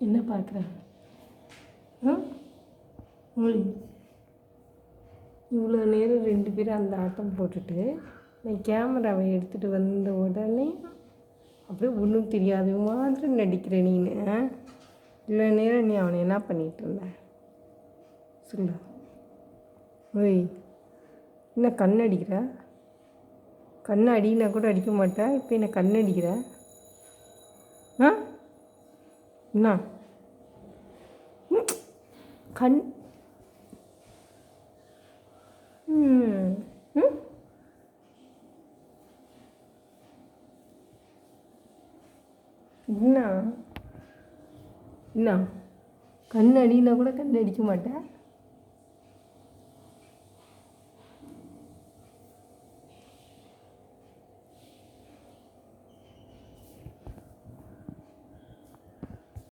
என்ன பார்க்குற? ஆ? இவ்வளோ நேரம் ரெண்டு பேரும் அந்த ஆட்டம் போட்டுட்டு நான் கேமராவை எடுத்துகிட்டு வந்த உடனே அப்படியே ஒன்றும் தெரியாத மாதிரி நடிக்கிற நீனு இவ்வளோ நேரம் நீ அவனை என்ன பண்ணிகிட்டு இருந்த? சொல்லு. ஓய் என்ன கண் அடிக்கிற கண் அடினா கூட அடிக்க மாட்டேன் இப்போ என்ன கண் அடிக்கிற ஆ? என்ன? கண் ம் ம். என்ன? என்ன? கண் அடினா கூட கண் அடிக்க மாட்டேன்